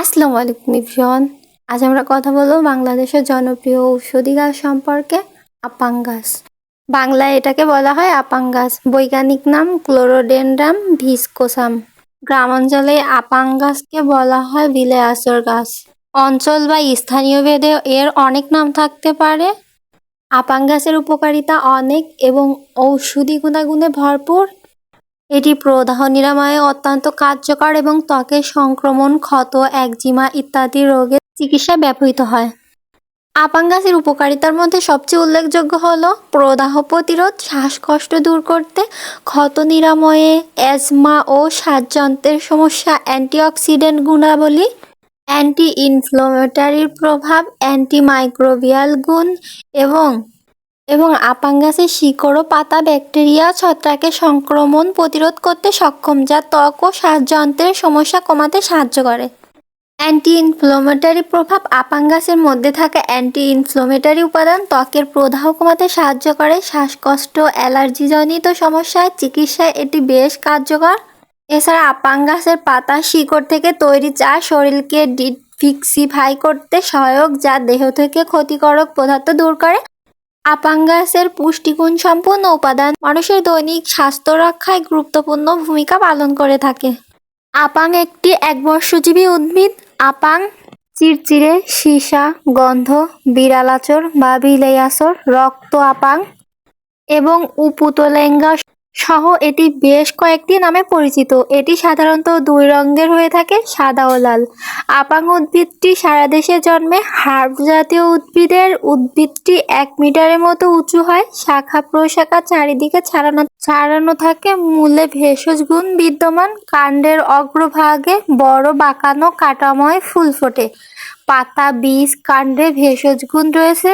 আসসালামু আলাইকুম ইভরিওয়ান আজ আমরা কথা বলব বাংলাদেশের জনপ্রিয় ঔষধি গাছ সম্পর্কে আপাং গাছ বাংলায় এটাকে বলা হয় আপাং গাছ বৈজ্ঞানিক নাম ক্লোরোডেন্ড্রাম ভিসকোসাম। গ্রামাঞ্চলে আপাং গাছকে বলা হয় বিলে গাছ। অঞ্চল বা স্থানীয় ভেদে এর অনেক নাম থাকতে পারে। আপাং গাছের উপকারিতা অনেক এবং ঔষধি গুণাগুণে ভরপুর। এটি প্রদাহ নিরাময়ে অত্যন্ত কার্যকর এবং ত্বকের সংক্রমণ, ক্ষত, একজিমা ইত্যাদি রোগের চিকিৎসায় ব্যবহৃত হয়। আপাং গাছের উপকারিতার মধ্যে সবচেয়ে উল্লেখযোগ্য হল প্রদাহ প্রতিরোধ, শ্বাসকষ্ট দূর করতে, ক্ষত নিরাময়ে, অ্যাজমা ও শ্বাসযন্ত্রের সমস্যা, অ্যান্টিঅক্সিডেন্ট গুণাবলী অ্যান্টি ইনফ্লোমেটারির প্রভাব, অ্যান্টিমাইক্রোবিয়াল গুণ এবং এবং আপাং গাছের শিকড় ও পাতা, ব্যাকটেরিয়া ছত্রাকের সংক্রমণ প্রতিরোধ করতে সক্ষম, যা ত্বক ও শ্বাসযন্ত্রের সমস্যা কমাতে সাহায্য করে। অ্যান্টি ইনফ্লোমেটারি প্রভাব আপাং গাছের মধ্যে থাকা অ্যান্টি ইনফ্লোমেটারি উপাদান ত্বকের প্রদাহ কমাতে সাহায্য করে। শ্বাসকষ্ট, অ্যালার্জিজনিত সমস্যায় চিকিৎসায় এটি বেশ কার্যকর। এছাড়া আপাং গাছের পাতা, শিকড় থেকে তৈরি চা শরীরকে ডিফিক্সিফাই করতে সহায়ক, যা দেহ থেকে ক্ষতিকারক পদার্থ দূর করে। আপাং গাছের পুষ্টিগুণ সম্পন্ন উপাদান মানুষের দৈনিক স্বাস্থ্য রক্ষায় গুরুত্বপূর্ণ ভূমিকা পালন করে থাকে। আপাং একটি একবর্ষজীবী উদ্ভিদ। আপাং চিরচিরে সীসা, গন্ধ, বিড়ালাচর বা বিলেয়াচর রক্ত আপাং এবং উপুতলেঙ্গা সহ এটি বেশ কয়েকটি নামে পরিচিত। এটি সাধারণত দুই রঙের হয়ে থাকে, সাদা ও লাল। আপাং উদ্ভিদটি সারা দেশে জন্মে হার্ব জাতীয় উদ্ভিদের উদ্ভিদটি এক মিটারের মতো উঁচু হয়। শাখা প্রশাখা চারিদিকে ছাড়ানো ছাড়ানো থাকে। মূলে ভেষজ গুণ বিদ্যমান। কাণ্ডের অগ্রভাগে বড় বাঁকানো কাটাময় ফুল ফোটে। পাতা, বীজ, কাণ্ডে ভেষজ গুণ রয়েছে।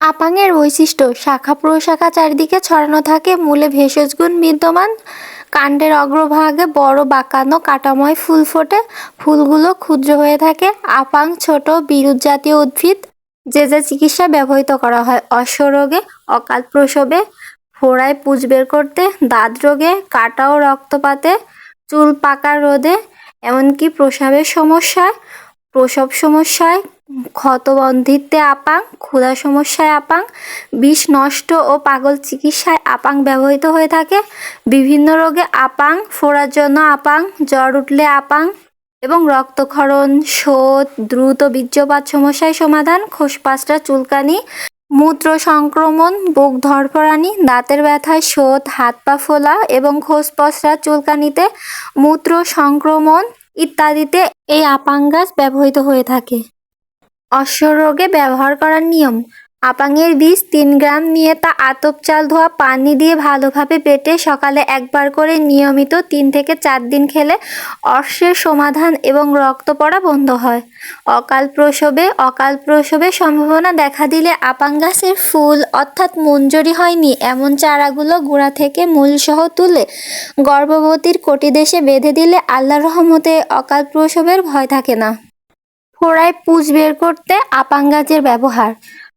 আপাংয়ের বৈশিষ্ট্য, শাখা প্রশাখা চারিদিকে ছড়ানো থাকে, মূলে ভেষজ গুণ বিদ্যমান। কাণ্ডের অগ্রভাগে বড় বাঁকানো কাটাময় ফুল ফোটে, ফুলগুলো ক্ষুদ্র হয়ে থাকে। আপাং ছোট বিরুৎ জাতীয় উদ্ভিদ, যে যে চিকিৎসায় ব্যবহৃত করা হয়, অশ্বরোগে, অকাল প্রসবে, ফোড়ায় পুঁজ বের করতে, দাঁত রোগে কাটা ও রক্তপাতে, চুল পাকার রোদে, এমনকি প্রসাবের সমস্যায়, প্রসব সমস্যায় ক্ষতবন্ধিত্বে আপাং, ক্ষুধা সমস্যায় আপাং, বিষ নষ্ট ও পাগল চিকিৎসায় আপাং ব্যবহৃত হয়ে থাকে। বিভিন্ন রোগে আপাং, ফোড়ার জন্য আপাং, জ্বর উঠলে আপাং এবং রক্তক্ষরণ, শোধ, দ্রুত বীর্যপাত সমস্যায় সমাধান, খোসপাসটা চুলকানি মূত্র সংক্রমণ বুক ধরফরানি দাঁতের ব্যথায় শোধ, হাত পা ফোলা এবং খোসপসরা চুলকানিতে মূত্র সংক্রমণ ইত্যাদিতে এই আপাং গাছ ব্যবহৃত হয়ে থাকে। অশ্বরোগে ব্যবহার করার নিয়ম। আপাংয়ের বীজ তিন গ্রাম নিয়ে তা আতপ চাল ধোয়া, পানি দিয়ে ভালোভাবে বেটে সকালে একবার করে নিয়মিত তিন থেকে চার দিন খেলে অর্শের সমাধান এবং রক্ত পড়া বন্ধ হয়। অকাল প্রসবে, অকাল প্রসবের সম্ভাবনা দেখা দিলে আপাং গাছের ফুল অর্থাৎ মঞ্জুরি হয়নি এমন চারাগুলো গোড়া থেকে মূলসহ তুলে গর্ভবতীর কোটি দেশে বেঁধে দিলে আল্লাহ রহমতে অকাল প্রসবের ভয় থাকে না। ফোড়ায় পুঁজ বের করতে আপাং গাছের ব্যবহার।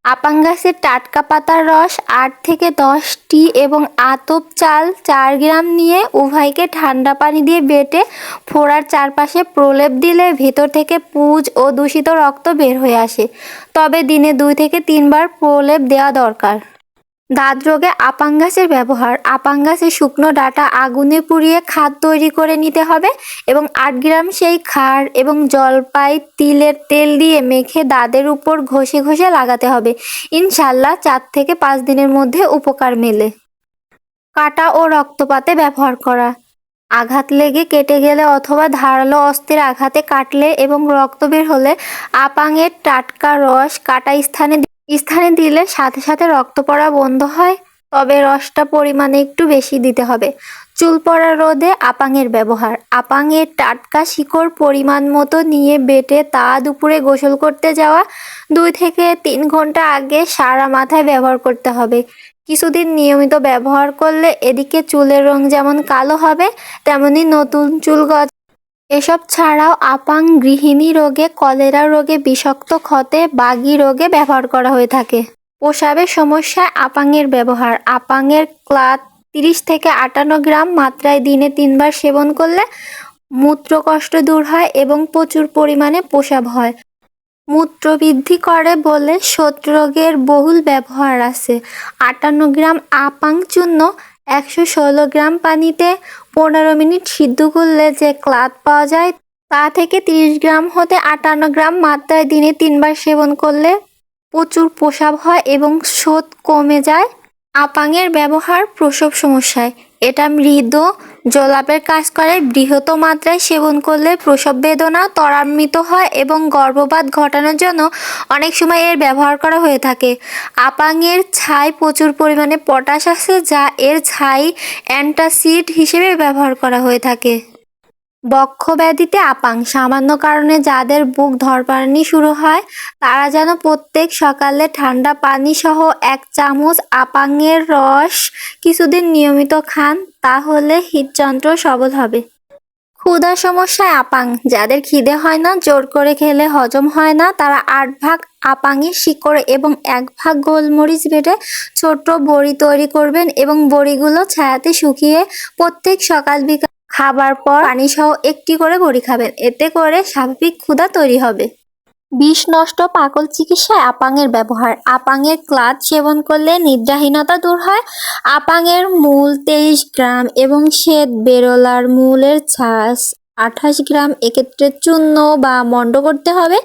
আপাং গাছের টাটকা পাতার রস আট থেকে দশটি এবং আতপ চাল চার গ্রাম নিয়ে উভয়কে ঠান্ডা পানি দিয়ে বেটে ফোড়ার চারপাশে প্রলেপ দিলে ভেতর থেকে পুঁজ ও দূষিত রক্ত বের হয়ে আসে। তবে দিনে দুই থেকে তিনবার প্রলেপ দেওয়া দরকার। দাঁত রোগে আপাং গাছের ব্যবহার। আপাং গাছের শুকনো ডাটা আগুনে পুড়িয়ে খাদ তৈরি করে নিতে হবে এবং আট গ্রাম সেই খার এবং জলপাই তিলের তেল দিয়ে মেখে দাঁতের উপর ঘষে ঘষে লাগাতে হবে। ইনশাল্লাহ চার থেকে পাঁচ দিনের মধ্যে উপকার মেলে। কাটা ও রক্তপাতে ব্যবহার করা। আঘাত লেগে কেটে গেলে অথবা ধারালো অস্ত্রের আঘাতে কাটলে এবং রক্ত বের হলে আপাংয়ের টাটকা রস কাটা স্থানে স্থানে দিলে সাথে সাথে রক্ত পড়া বন্ধ হয়, তবে রসটা পরিমাণে একটু বেশি দিতে হবে। চুল পড়া রোদে আপাংয়ের ব্যবহার। আপাংয়ের টাটকা শিকড় পরিমাণ মতো নিয়ে বেটে তা দুপুরে গোসল করতে যাওয়া, দুই থেকে তিন ঘণ্টা আগে সারা মাথায় ব্যবহার করতে হবে। কিছুদিন নিয়মিত ব্যবহার করলে এদিকে চুলের রং যেমন কালো হবে, তেমনি নতুন চুল গজ এসব ছাড়াও আপাং গৃহিণী রোগে, কলেরা রোগে বিষাক্ত ক্ষতে, বাগি রোগে ব্যবহার করা হয়ে থাকে। প্রসাবের সমস্যায় আপাংয়ের ব্যবহার। আপাংয়ের ক্লাত তিরিশ থেকে আটান্ন গ্রাম মাত্রায় দিনে তিনবার সেবন করলে মূত্রকষ্ট দূর হয় এবং প্রচুর পরিমাণে প্রসাব হয়। মূত্র বৃদ্ধি করে বলে রোগের বহুল ব্যবহার আছে। আটান্ন গ্রাম আপাং চূর্ণ, একশো ষোলো গ্রাম পানিতে পনেরো মিনিট সিদ্ধ করলে যে ক্লাদ পাওয়া যায়, তা থেকে তিরিশ গ্রাম হতে আটান্ন গ্রাম মাত্রায় দিনে তিনবার সেবন করলে প্রচুর প্রসাব হয় এবং শোধ কমে যায়। আপাংয়ের ব্যবহার প্রসব সমস্যায়। এটা মৃদ জলাপের কাজ করে, বৃহৎ মাত্রায় সেবন করলে প্রসব বেদনা ত্বরান্বিত হয় এবং গর্ভপাত ঘটানোর জন্য অনেক সময় এর ব্যবহার করা হয়ে থাকে। আপাংয়ের ছাই প্রচুর পরিমাণে পটাশ আছে, যা এর ছাই অ্যান্টাসিড হিসেবে ব্যবহার করা হয়ে থাকে। বক্ষব্যাধিতে আপাং। সামান্য কারণে যাদের বুক ধরপানি শুরু হয়, তারা যেন প্রত্যেক সকালে ঠান্ডা পানি সহ এক চামচ আপাংয়ের রস কিছুদিন নিয়মিত খান, তাহলে হৃদযন্ত্র সবল হবে। ক্ষুধা সমস্যায় আপাং। যাদের খিদে হয় না, জোর করে খেলে হজম হয় না, তারা আট ভাগ আপাঙের শিকড় এবং এক ভাগ গোলমরিচ বেটে ছোট্ট বড়ি তৈরি করবেন এবং বড়িগুলো ছায়াতে শুকিয়ে প্রত্যেক সকাল বিকাল খাবার পর পানি সহ একটি করে বড়ি খাবেন। এতে করে স্বাভাবিক ক্ষুধা তৈরি হবে। বিষ নষ্ট পাকল চিকিৎসায় আপাঙের ব্যবহার। আপাঙের ক্লাদ সেবন করলে নিদ্রাহীনতা দূর হয়। আপাঙের মূল তেইশ গ্রাম এবং শ্বেত বেরোলার মূলের ছাস আঠাশ গ্রাম এক্ষেত্রে চূর্ণ বা মন্ড করতে হবে।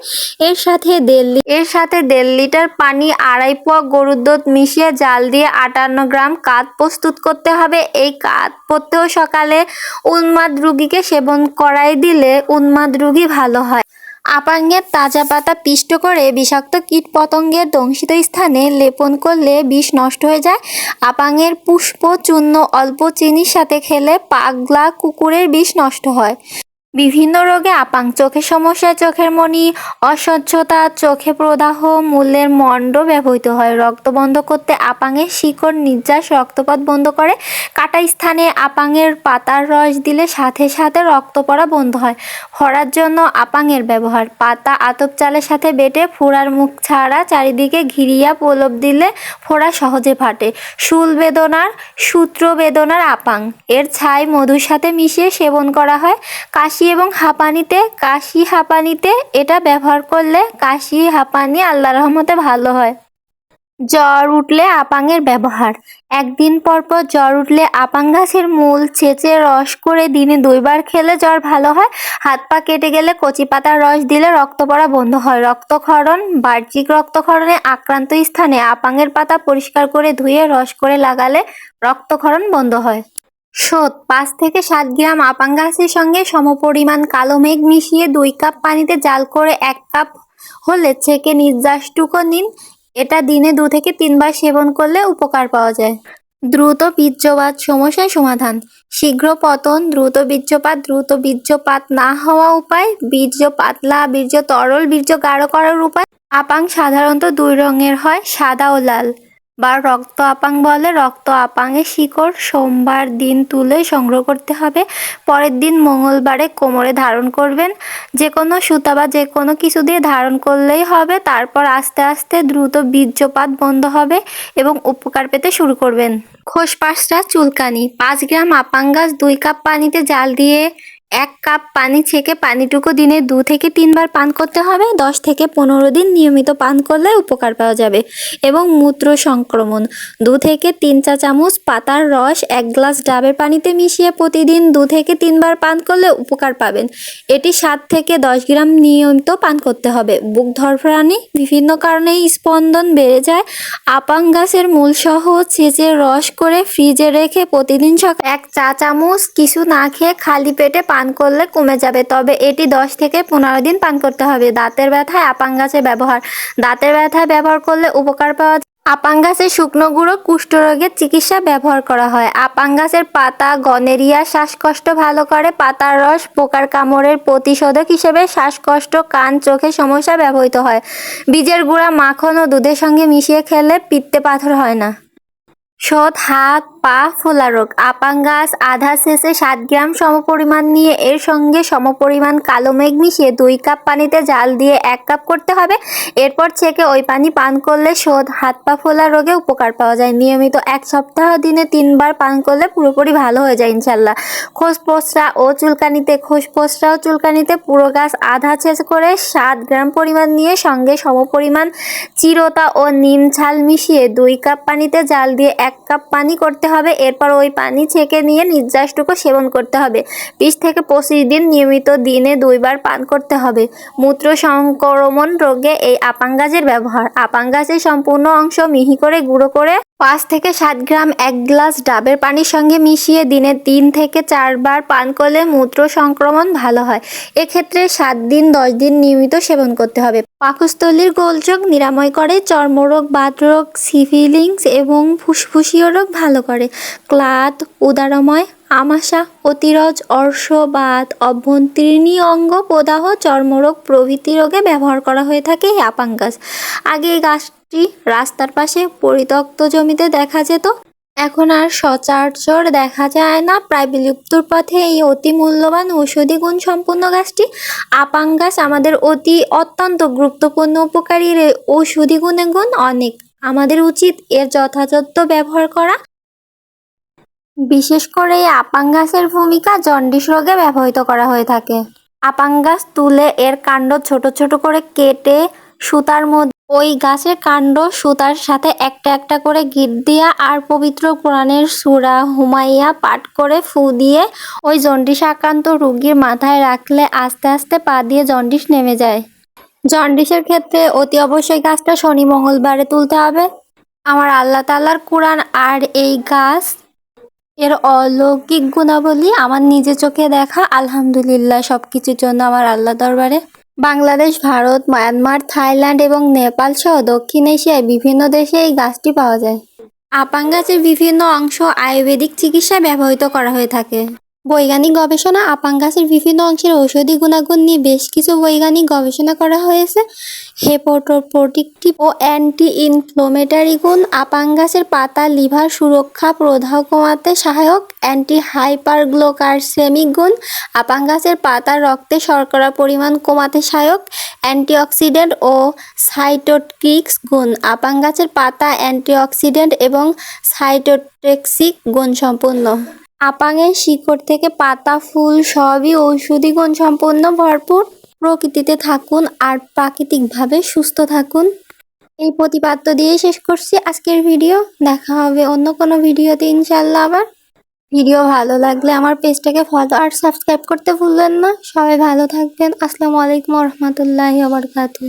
এর সাথে দেড় এর সাথে দেড় লিটার পানি আড়াই পোয়া গরুর দুধ মিশিয়ে জাল দিয়ে আটান্ন গ্রাম কাত প্রস্তুত করতে হবে। এই কাত প্রত্যেক সকালে উন্মাদ রুগীকে সেবন করাই দিলে উন্মাদ রুগী ভালো হয়। আপাঙ্গের তাজা পাতা পিষ্ট করে বিষাক্ত কীট পতঙ্গের দংশিত স্থানে লেপন করলে বিষ নষ্ট হয়ে যায়। আপাঙ্গের পুষ্প, চূর্ণ, অল্প চিনির সাথে খেলে পাগলা কুকুরের বিষ নষ্ট হয়। বিভিন্ন রোগে আপাং চোখের সমস্যায় চোখের মনি অস্বচ্ছতা চোখে প্রদাহ, মূলের মণ্ড ব্যবহৃত হয়। রক্ত বন্ধ করতে আপাঙের শিকড়, নির্যাস, রক্তপাত বন্ধ করে। কাটা স্থানে আপাঙের পাতার রস দিলে সাথে সাথে রক্ত পড়া বন্ধ হয়। হরার জন্য আপাঙের ব্যবহার। পাতা আতপ চালের সাথে বেটে ফোড়ার মুখ ছাড়া চারিদিকে ঘিরিয়া প্রলোভ দিলে ফোড়া সহজে ফাটে। শুল বেদনার, সূত্র বেদনার আপাং। এর ছাই মধুর সাথে মিশিয়ে সেবন করা হয়। কাশি এবং হাঁপানিতে, কাশি হাঁপানিতে এটা ব্যবহার করলে কাশি হাঁপানি আল্লাহ রহমতে ভালো হয়। জ্বর উঠলে আপাঙের ব্যবহার। একদিন পর পর জ্বর উঠলে আপাং গাছের মূল ছেঁচে রস করে দিনে দুইবার খেলে জ্বর ভালো হয়। হাত পা কেটে গেলে কচি পাতার রস দিলে রক্ত পড়া বন্ধ হয়। রক্তক্ষরণ, বাহ্যিক রক্তক্ষরণে আক্রান্ত স্থানে আপাঙের পাতা পরিষ্কার করে ধুয়ে রস করে লাগালে রক্তক্ষরণ বন্ধ হয়। শোধ, পাঁচ থেকে সাত গ্রাম আপাং গাছের সঙ্গে সমপরিমাণ কালো মেঘ মিশিয়ে দুই কাপ পানিতে জাল করে এক কাপ হলে ছেঁকে নির্যাসটুকু নিন। এটা দিনে দু থেকে তিনবার সেবন করলে উপকার পাওয়া যায়। দ্রুত বীর্যপাত সমস্যার সমাধান। শীঘ্র পতন, দ্রুত বীর্যপাত দ্রুত বীর্যপাত না হওয়া উপায়, বীর্য পাতলা, বীর্য তরল, বীর্য গাঢ় করার উপায়। আপাং সাধারণত দুই রঙের হয়, সাদা ও লাল। বা রক্ত আপাং বলে, রক্ত আপাঙের শিকড় সোমবার দিন তুলে সংগ্রহ করতে হবে। পরের দিন মঙ্গলবারে কোমরে ধারণ করবেন। যে কোনো সুতা বা যে কোনো কিছু দিয়ে ধারণ করলেই হবে। তারপর আস্তে আস্তে দ্রুত বীর্যপাত বন্ধ হবে এবং উপকার পেতে শুরু করবেন। খোসপাসরা চুলকানি। পাঁচ গ্রাম আপাং গাছ দুই কাপ পানিতে জাল দিয়ে এক কাপ পানি ছেঁকে পানিটুকু দিনে দু থেকে তিনবার পান করতে হবে। দশ থেকে পনেরো দিন নিয়মিত পান করলে উপকার পাওয়া যাবে। এবং মূত্র সংক্রমণ। দু থেকে তিন চা চামচ পাতার রস এক গ্লাস ডাবের পানিতে মিশিয়ে প্রতিদিন দু থেকে তিনবার পান করলে উপকার পাবেন। এটি সাত থেকে দশ গ্রাম নিয়মিত পান করতে হবে। বুক ধরফরানি বিভিন্ন কারণে স্পন্দন বেড়ে যায়। আপাং গাছের মূলসহ ছেঁচে রস করে ফ্রিজে রেখে প্রতিদিন সকাল এক চা চামচ কিছু না খেয়ে খালি পেটে পান করলে কমে যাবে। তবে এটি দশ থেকে পনেরো দিন পান করতে হবে। দাঁতের ব্যথায় আপাং গাছের ব্যবহার। দাঁতের ব্যথায় ব্যবহার করলে উপকার পাওয়া যায়। আপাং গাছের শুকনো গুঁড়ো কুষ্ঠরোগের চিকিৎসা ব্যবহার করা হয়। আপাং গাছের পাতা গনেরিয়া শ্বাসকষ্ট ভালো করে। পাতার রস পোকার কামড়ের প্রতিষেধক হিসেবে শ্বাসকষ্ট, কান, চোখের সমস্যা ব্যবহৃত হয়। বীজের গুঁড়া মাখন ও দুধের সঙ্গে মিশিয়ে খেলে পিত্তে পাথর হয় না। সৎ হাত পা ফোলা রোগ। আপাং গাছ আধা শেষে সাত গ্রাম সমপরিমাণ নিয়ে এর সঙ্গে সমপরিমাণ কালো মেঘ মিশিয়ে দুই কাপ পানিতে জাল দিয়ে এক কাপ করতে হবে। এরপর ছেঁকে ওই পানি পান করলে শোধ হাত পা ফোলা রোগে উপকার পাওয়া যায়। নিয়মিত এক সপ্তাহ দিনে তিনবার পান করলে পুরোপুরি ভালো হয়ে যায় ইনশাল্লাহ। খোস পোসরা ও চুলকানিতে, খোস পোসরা ও চুলকানিতে পুরো গাছ আধা ছেঁচ করে সাত গ্রাম পরিমাণ নিয়ে সঙ্গে সমপরিমাণ চিরতা ও নিম ছাল মিশিয়ে দুই কাপ পানিতে জাল দিয়ে এক কাপ পানি করতে হবে। এরপর ওই পানি ছেঁকে নিয়ে নির্যাসটুকু সেবন করতে হবে। বিশ থেকে পঁচিশ দিন নিয়মিত দিনে দুইবার পান করতে হবে। মূত্র সংক্রমণ রোগে এই আপাঙ্গাজের ব্যবহার। আপাঙ্গাজের সম্পূর্ণ অংশ মিহি করে গুঁড়ো করে পাঁচ থেকে সাত গ্রাম এক গ্লাস ডাবের পানির সঙ্গে মিশিয়ে দিনে তিন থেকে চারবার পান করলে মূত্র সংক্রমণ ভালো হয়। এক্ষেত্রে সাত দিন, দশ দিন নিয়মিত সেবন করতে হবে। পাকস্থলীর গোলযোগ নিরাময় করে। চর্মরোগ বাতরোগ সিফিলিংস এবং ফুসফুসীয় রোগ ভালো করে। ক্লাত উদারময়, আমাশা, অতিরজ অর্শ বাত অভ্যন্তরীণী অঙ্গ প্রদাহ, চর্মরোগ প্রভৃতি রোগে ব্যবহার করা হয়ে থাকে এই আপাং গাছ আগে এই গাছটি রাস্তার পাশে পরিত্যক্ত জমিতে দেখা যেত। এখন আর সচরাচর দেখা যায় না। প্রায় বিলুপ্তর পথে এই অতি মূল্যবান ঔষধি গুণ সম্পূর্ণ গাছটি আপাং গাছ আমাদের অতি অত্যন্ত গুরুত্বপূর্ণ উপকারী এর ঔষধি গুণে গুণ অনেক। আমাদের উচিত এর যথাযথ ব্যবহার করা। বিশেষ করে এই আপাং গাছের ভূমিকা জন্ডিস রোগে ব্যবহৃত করা হয়ে থাকে। আপাং গাছ তুলে এর কাণ্ড ছোট ছোট করে কেটে সুতার মধ্যে ওই গাছের কাণ্ড সুতার সাথে একটা একটা করে গিট দিয়া আর পবিত্র কোরআনের সুরা হুমাইয়া পাঠ করে ফু দিয়ে ওই জন্ডিস আক্রান্ত রুগীর মাথায় রাখলে আস্তে আস্তে পা দিয়ে জন্ডিস নেমে যায়। জন্ডিসের ক্ষেত্রে অতি অবশ্যই গাছটা শনি মঙ্গলবারে তুলতে হবে। আমার আল্লাহ তাল্লার কোরআন আর এই গাছ এর অলৌকিক গুণাবলী আমার নিজে চোখে দেখা, আলহামদুলিল্লাহ সব কিছুর জন্য আমার আল্লাহ দরবারে। বাংলাদেশ, ভারত, মায়ানমার, থাইল্যান্ড এবং নেপাল সহ দক্ষিণ এশিয়ায় বিভিন্ন দেশে এই গাছটি পাওয়া যায়। আপাং গাছের বিভিন্ন অংশ আয়ুর্বেদিক চিকিৎসায় ব্যবহৃত করা হয়ে থাকে। বৈজ্ঞানিক গবেষণা আপাং গাছের বিভিন্ন অংশের ঔষধি গুণাগুণ নিয়ে বেশ কিছু বৈজ্ঞানিক গবেষণা করা হয়েছে। হেপোটোপ্রোটিকটিভ ও অ্যান্টি ইনফ্লোমেটারি গুণ আপাং গাছের পাতা, লিভার সুরক্ষা প্রদাহ কমাতে সহায়ক অ্যান্টি হাইপারগ্লোকারসেমিক গুণ আপাং গাছের পাতা, রক্তে শর্করা পরিমাণ কমাতে সহায়ক অ্যান্টিঅক্সিডেন্ট ও সাইটোট্রিক্স গুণ আপাং গাছের পাতা, অ্যান্টিঅক্সিডেন্ট এবং সাইটোটেক্সিক গুণ সম্পন্ন আপাঙের শিকড় থেকে পাতা, ফুল সবই ঔষধি গুণ সম্পন্ন, ভরপুর। প্রকৃতিতে থাকুন আর প্রাকৃতিকভাবে সুস্থ থাকুন। এই প্রতিপাদ্য দিয়ে শেষ করছি আজকের ভিডিও। দেখা হবে অন্য কোনো ভিডিওতে ইনশাল্লাহ আবার। ভিডিও ভালো লাগলে আমার পেজটাকে ফলো আর সাবস্ক্রাইব করতে ভুলবেন না। সবাই ভালো থাকবেন। আসসালামু আলাইকুম রহমতুল্লাহি আবরকাতুহ